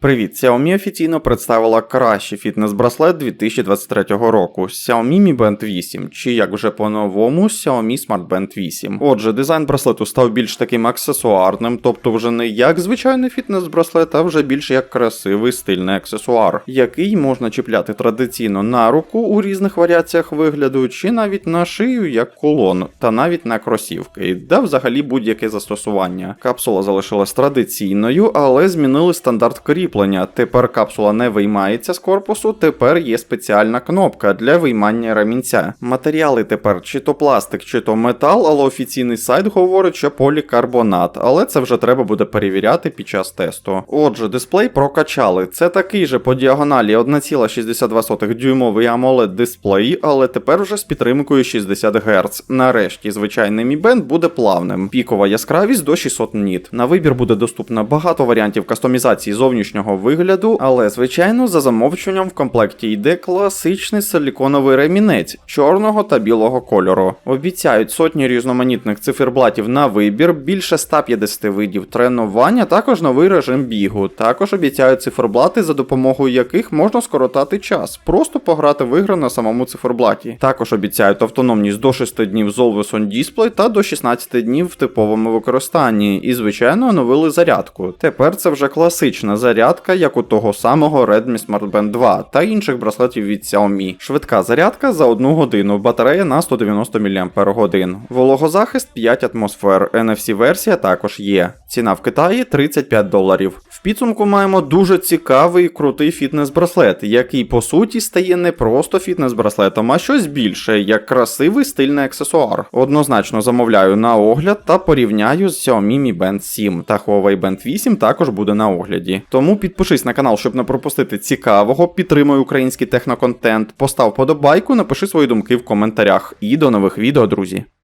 Привіт, Xiaomi офіційно представила кращий фітнес-браслет 2023 року Xiaomi Mi Band 8, чи як вже по-новому Xiaomi Smart Band 8. Отже, дизайн браслету став більш таким аксесуарним, тобто вже не як звичайний фітнес-браслет, а вже більш як красивий стильний аксесуар, який можна чіпляти традиційно на руку у різних варіаціях вигляду, чи навіть на шию як кулон, та навіть на кросівки, да взагалі будь-яке застосування. Капсула залишилась традиційною, але змінили стандарт кріплення. Тепер капсула не виймається з корпусу, тепер є спеціальна кнопка для виймання ремінця. Матеріали тепер чи то пластик, чи то метал, але офіційний сайт говорить, що полікарбонат, але це вже треба буде перевіряти під час тесту. Отже, дисплей прокачали. Це такий же по діагоналі 1,62 дюймовий AMOLED дисплей, але тепер вже з підтримкою 60 Гц. Нарешті звичайний Mi Band буде плавним. Пікова яскравість до 600 ніт. На вибір буде доступно багато варіантів кастомізації зовнішнього вигляду, але звичайно за замовчуванням в комплекті йде класичний силіконовий ремінець чорного та білого кольору. Обіцяють сотні різноманітних циферблатів на вибір, більше 150 видів тренування, також новий режим бігу. Також обіцяють циферблати, за допомогою яких можна скоротати час, просто пограти в ігри на самому циферблаті. Також обіцяють автономність до 6 днів з Always Display та до 16 днів в типовому використанні. І, звичайно, оновили зарядку. Тепер це вже класична зарядка, як у того самого Redmi Smart Band 2 та інших браслетів від Xiaomi. Швидка зарядка за 1 годину, батарея на 190 мАч. Вологозахист 5 атмосфер. NFC-версія також є. Ціна в Китаї 35 доларів. В підсумку маємо дуже цікавий і крутий фітнес-браслет, який по суті стає не просто фітнес-браслетом, а щось більше, як красивий стильний аксесуар. Однозначно замовляю на огляд та порівняю з Xiaomi Mi Band 7 та Huawei Band 8 також буде на огляді. Тому підпишись на канал, щоб не пропустити цікавого, підтримуй український техноконтент, постав подобайку, напиши свої думки в коментарях. І до нових відео, друзі.